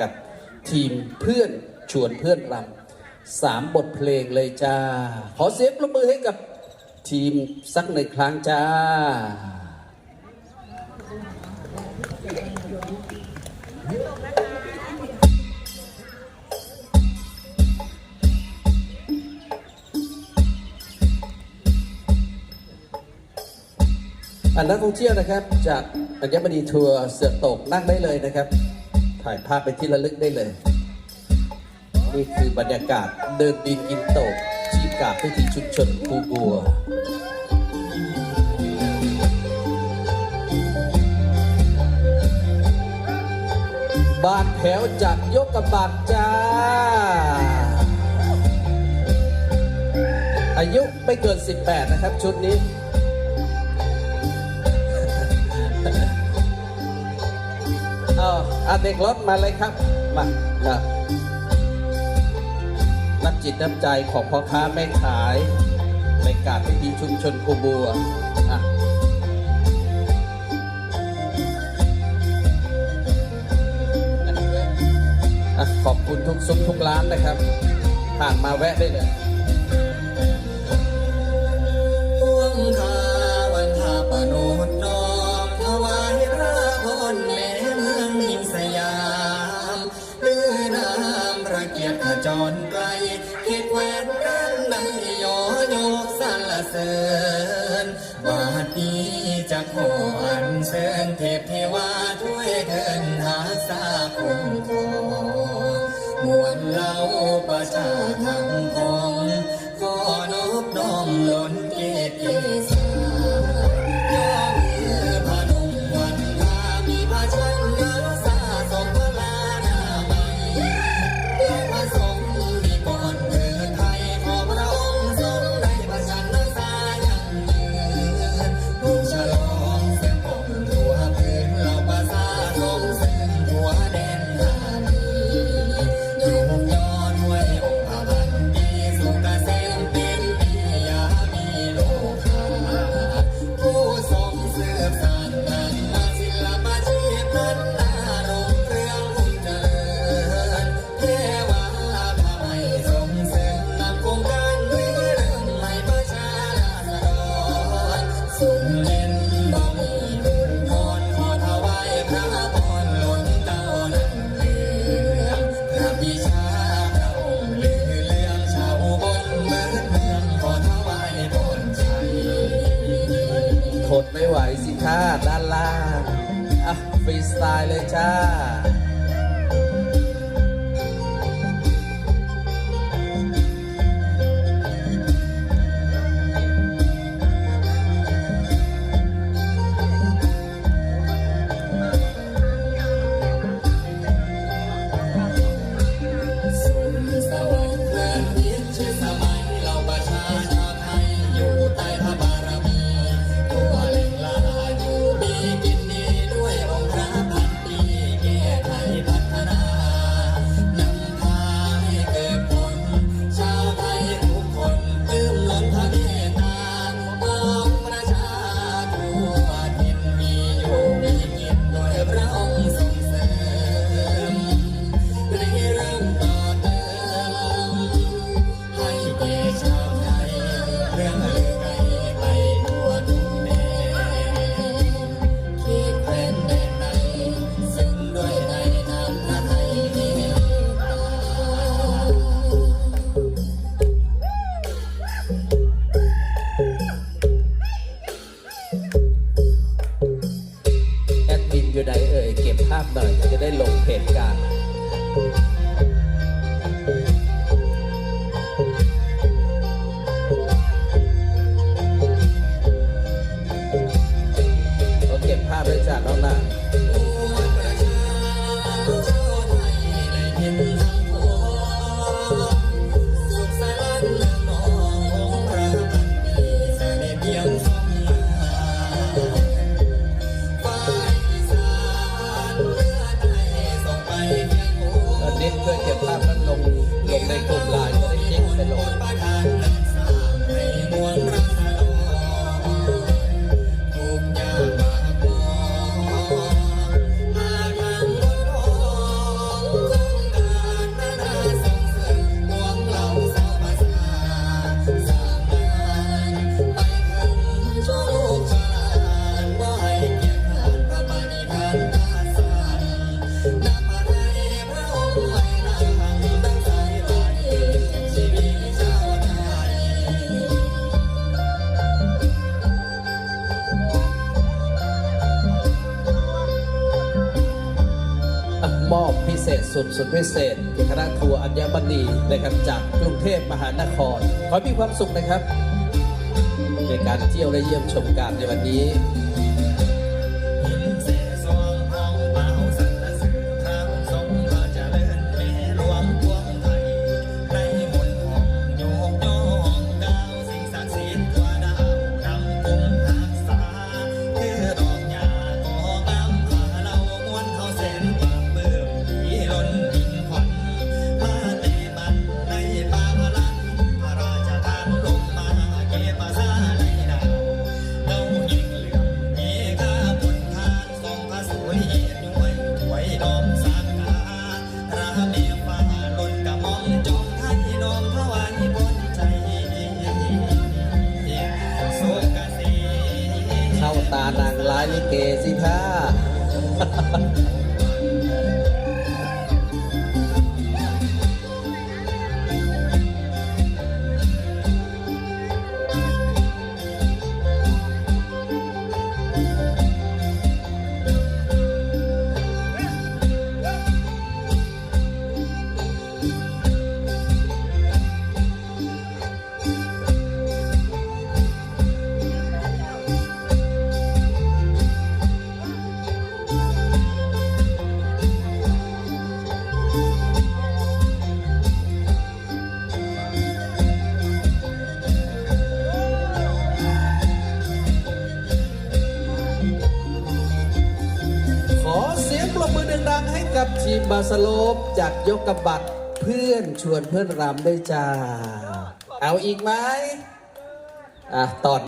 กับทีมเพื่อนชวนเพื่อนรำสามบทเพลงเลยจ้า ขอเสียงปรบมือให้กับทีมสักหนึ่งครั้งจ้าอันนักท่องเที่ยวนะครับ จากอัญมณีทัวร์เสือตกนั่งได้เลยนะครับ ถ่ายภาพเป็นที่ระลึกได้เลย นี่คือบรรยากาศเดินดินกินโตกชีพกาพิธีชุมชนคูบัวบานแถวจากยกกระบาดจ้า อายุไม่เกิน 18 นะครับชุดนี้ อาเด็กรถมาเลยครับ มาครับน้ำจิตน้ำใจของพ่อค้าแม่ขายในการพิธีชุมชนคูบัวอะขอบคุณทุกซุ้มทุกร้านนะครับผ่านมาแวะได้เลย เสริญบาดนี้จะขออันเชิญเทพเทวาช่วยเดินหาสาคุ้มครองมวลเหล่าประชาทั้งพองขอนอบน้อมล้น ฟรีสไตล์เลยจ้า หน่อยจะได้ลงเหตุการณ์เราเก็บภาพไว้จากน้องนา สุดสุดพิเศษคือคณะคร์อัญมณีนะครับจากกรุงเทพมหานคร ขอมีความสุขนะครับ ในการเที่ยวและเยี่ยมชมการในวันนี้ 哈哈哈哈。 นะครับ ทีมบาสโลปจากยกกระบัดเพื่อนชวนเพื่อนรำได้จ้า เอาอีกไหมอะตอน